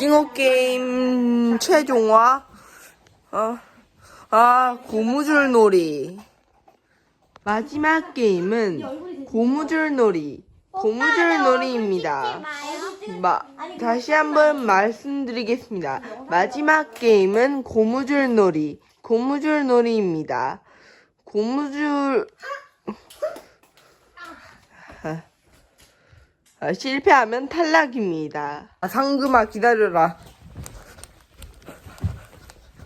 징어 게임 최종화. 어, 아 고무줄 놀이. 마지막 게임은 고무줄 놀이. 고무줄 놀이입니다. 마, 다시 한번 말씀드리겠습니다. 마지막 게임은 고무줄 놀이. 고무줄 놀이입니다. 고무줄 아, 아, 실패하면 탈락입니다. 아, 상금아 기다려라.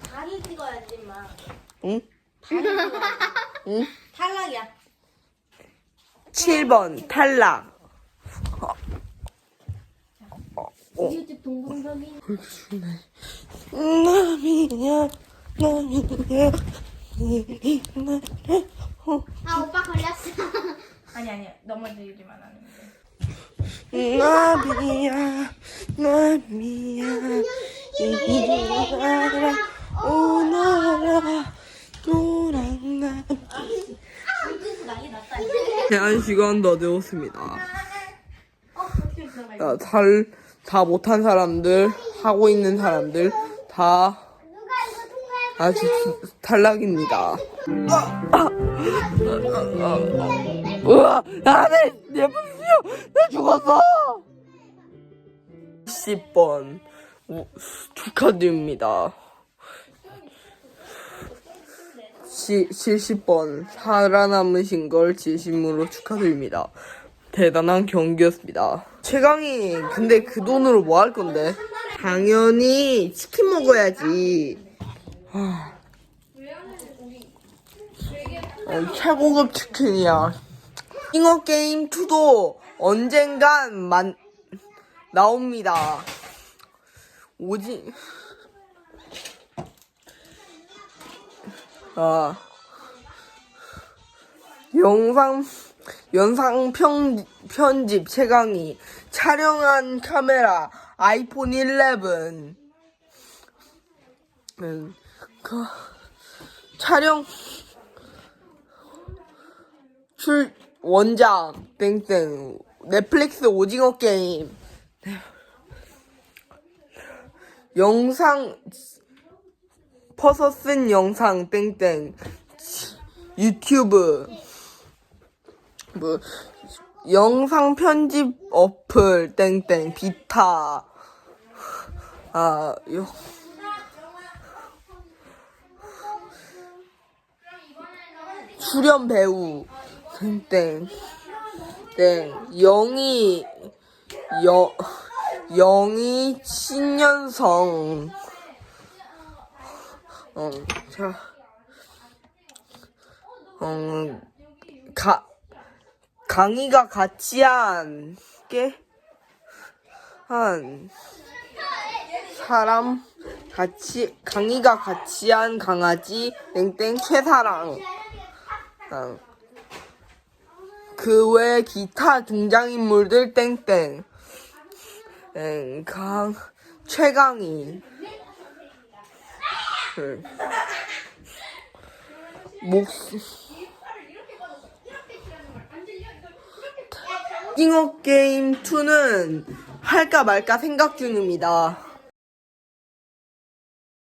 다리 찍어야지 마. 응? 다리 찍어야지. 응? 탈락이야. 7번 탈락. 이웃집 동동석이. 나미야 나미야 아 오빠 걸렸어. 아니 아니 넘어지기만 하는데. 나비야 나비야 이리와라 오너라 노랑나 물티슈 난리 났다. 제한 시간 더 되었습니다. 잘, 다 못한 사람들, 하고 있는 사람들, 다, 아주 탈락입니다. 우와, 나는, 예쁘시오! 나 죽었어! 10번, 축하드립니다. 시, 70번, 살아남으신 걸 진심으로 축하드립니다. 대단한 경기였습니다. 최강이 근데 그 돈으로 뭐 할 건데? 당연히 치킨 먹어야지. 하... 어, 최고급 치킨이야. 잉어 게임 2도 언젠간 만 나옵니다. 오지. 아. 영상 영상 편, 편집 최강이 촬영한 카메라 아이폰 11 음, 그, 촬영 출 원작 땡땡 넷플릭스 오징어 게임. 영상 퍼서 쓴 영상 땡땡. 유튜브. 뭐 영상 편집 어플 땡땡. 비타. 아 요. 출연 배우. 땡땡 땡 영희 여 영희 신년성 어 자 어, 가, 강희가 같이 한, 게, 한, 사람, 같이, 강희가 같이 한 강아지, 땡땡, 최사랑. 어. 그 외 기타 등장인물들, 땡땡. 땡, 강, 최강희. 응. 목, 징어 게임 2는 할까 말까 생각 중입니다.